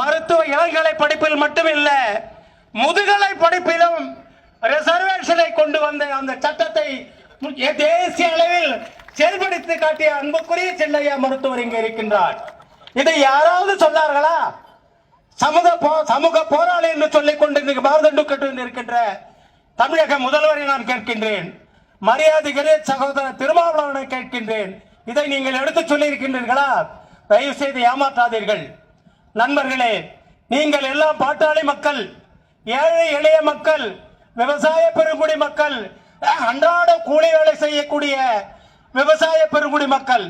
மருத்துவ இளங்கலை படிப்பில் மட்டுமில்ல முதுகலை படிப்பிலும் ரிசர்வேஷனை கொண்டு வந்த அந்த சட்டத்தை தேசிய அளவில் செயல்படுத்தி காட்டிய அன்புக்குரிய சென்னையா மருத்துவர் இங்கே இருக்கின்றார். இதை யாராவது சொன்னார்களா? சமூக போ சமூக போராளி என்று சொல்லிக் கொண்டு மாரதண்டு கட்டு இருக்கின்ற தமிழக முதல்வரை நான் கேட்கின்றேன். மரியாதைகளே சகோதரர் திருமாவளவனை கேட்கின்றேன். இதை நீங்கள் எடுத்து சொல்லி இருக்கின்றீர்களா தயவு செய்து ஏமாற்றாதீர்கள். நண்பர்களே நீங்கள் எல்லாம் பாட்டாளி மக்கள் ஏழை எளிய மக்கள் விவசாய பெருங்குடி மக்கள் அன்றாட கூலி வேலை செய்யக்கூடிய விவசாய பெருங்குடி மக்கள்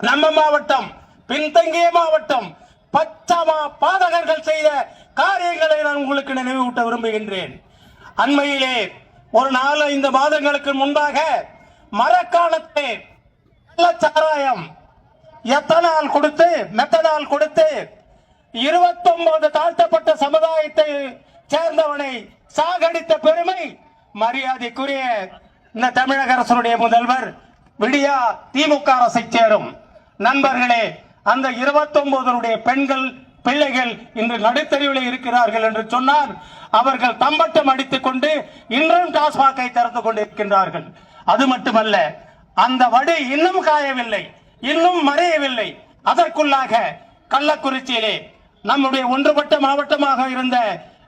நம்ம மாவட்டம் பின்தங்கிய மாவட்டம் பச்சமா பாதகர்கள் செய்த காரியங்களை நான் உங்களுக்கு நினைவூட்ட விரும்புகின்றேன். அண்மையிலே ஒரு நாலு ஐந்து மாதங்களுக்கு முன்பாக மரக்காலத்தே சாராயம் எத்தனால் கொடுத்து மெத்தனால் கொடுத்து இருபத்தொன்பது தாழ்த்தப்பட்ட சமுதாயத்தை சேர்ந்தவனை சாகடித்த பெருமை மரியாதைக்குரிய இந்த தமிழக அரசனுடைய முதல்வர் விடியா திமுக அரசை சேரும். நண்பர்களே அந்த இருபத்தொன்பதனுடைய பெண்கள் பிள்ளைகள் இன்று நடுத்தறிவில் இருக்கிறார்கள் என்று சொன்னார் அவர்கள் தம்பட்டம் அடித்துக் கொண்டு இன்றும் டாஸ்மாகை திறந்து கொண்டிருக்கின்றார்கள். அது மட்டுமல்ல அந்த வடு இன்னும் காயவில்லை இன்னும் மறையவில்லை. அதற்குள்ளாக கள்ளக்குறிச்சியிலே நம்முடைய ஒன்றுபட்ட மாவட்டமாக இருந்த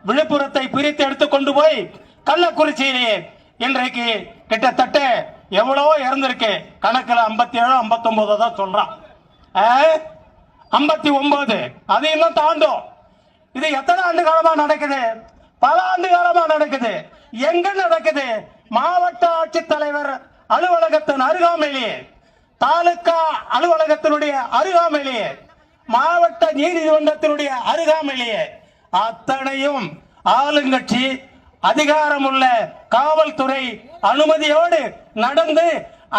விழுப்புரத்தை பிரித்து எடுத்து கொண்டு போய் கள்ளக்குறிச்சியிலே இன்றைக்கு கிட்டத்தட்ட எவ்வளவோ இறந்திருக்கு. கணக்கில் ஐம்பத்தி ஏழோ ஐம்பத்தி ஒன்பது தான் சொல்றான். ஐம்பத்தி ஒன்பது அது இன்னும் தாண்டும். இது எத்தனை ஆண்டு காலமா நடக்குது? பல ஆண்டு காலமா நடக்குது. எங்க நடக்குது? மாவட்ட ஆட்சித்தலைவர் அலுவலகத்தின் அருகாமையிலேயே தாலுகா அலுவலகத்தினுடைய அருகாமையிலேயே மாவட்ட நீதிமன்றத்தினுடைய அருகாமையிலேயே அத்தனையும் ஆளுங்கட்சி அதிகாரமுள்ள காவல்துறை அனுமதியோடு நடந்து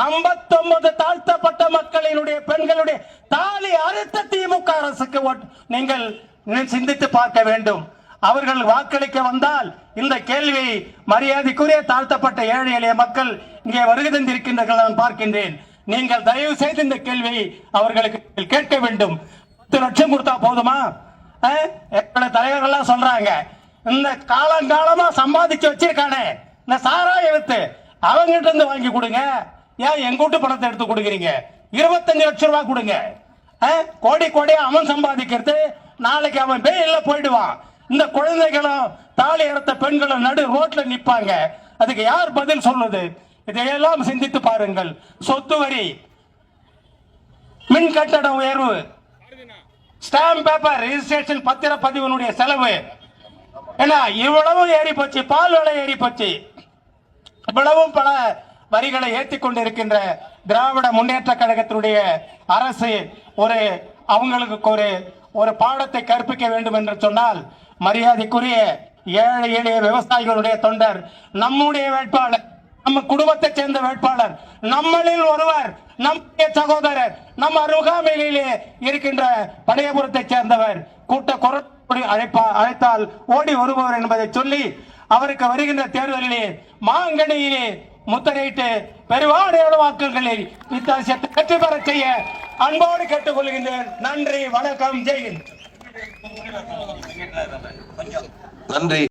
59 தாழ்த்தப்பட்ட மக்களினுடைய பெண்களுடைய தாலி அறுத்த திமுக அரசுக்கு நீங்கள் சிந்தித்து பார்க்க வேண்டும். அவர்கள் வாக்களிக்க வந்தால் இந்த கேள்வி மரியாதைக்குரிய தாழ்த்தப்பட்ட ஏழை எளிய மக்கள் இங்கே வருகை தந்திருக்கின்றார்கள் நான் பார்க்கின்றேன். நீங்கள் தயவு செய்து இந்த கேள்வியை அவர்களுக்கு கேட்க வேண்டும். பத்து லட்சம் கொடுத்தா போதுமா? அஹ்? தலைவர்கள்லாம் சொல்றாங்க. இந்த காலங்காலமா சம்பாதிச்சு வச்சிருக்கானே. இந்த சாராய எழுத்து அவங்கிட்ட இருந்து வாங்கி கொடுங்க. ஏன் எங்க வீட்டு பணத்தை எடுத்து கொடுக்குறீங்க? இருபத்தஞ்சு லட்சம் ரூபாய் கொடுங்க. கோடி கோடியா அவன் சம்பாதிக்கிறது. நாளைக்கு அவன் பேயில போயிடுவான். இந்த குழந்தைகளும் தாலி எடுத்த பெண்களும் நடு ரோட்ல நிப்பாங்க. அதுக்கு யார் பதில் சொல்லுது? இதையெல்லாம் சிந்தித்து பாருங்கள். சொத்து வரி. மின் கட்டண உயர்வு. ஸ்டாம்ப் பேப்பர் ரெஜிஸ்ட்ரேஷன் பத்திரப்பதிவனுடைய செலவு. ஏன்னா இவ்வளவு ஏறி போச்சு பால் விலை ஏறி போச்சு இவ்வளவும் பல வரிகளை ஏற்றி கொண்டிருக்கின்ற திராவிட முன்னேற்ற கழகத்தினுடைய அரசு ஒரு அவங்களுக்கு ஒரு ஒரு பாடத்தை கற்பிக்க வேண்டும் என்று சொன்னால் மரியாதைக்குரிய ஏழை எளிய விவசாயிகளுடைய தொண்டர் நம்முடைய வேட்பாளர் நம்ம குடும்பத்தைச் சேர்ந்த வேட்பாளர் நம்மளில் ஒருவர் நம்முடைய சகோதரர் நம் அருகாமையிலே இருக்கின்ற படையபுரத்தைச் சேர்ந்தவர் கூட்ட குரல் அழைப்பா அழைத்தால் ஓடி வருபவர் என்பதை சொல்லி அவருக்கு வருகின்ற தேர்தலிலே மாங்கனியிலே முத்தரையிட்டு பெருவாடையோட வாக்குகளில் வித்தியாசத்தை வெற்றி பெற செய்ய அன்போடு கேட்டுக்கொள்கின்றேன். நன்றி வணக்கம் ஜெயின் நன்றி.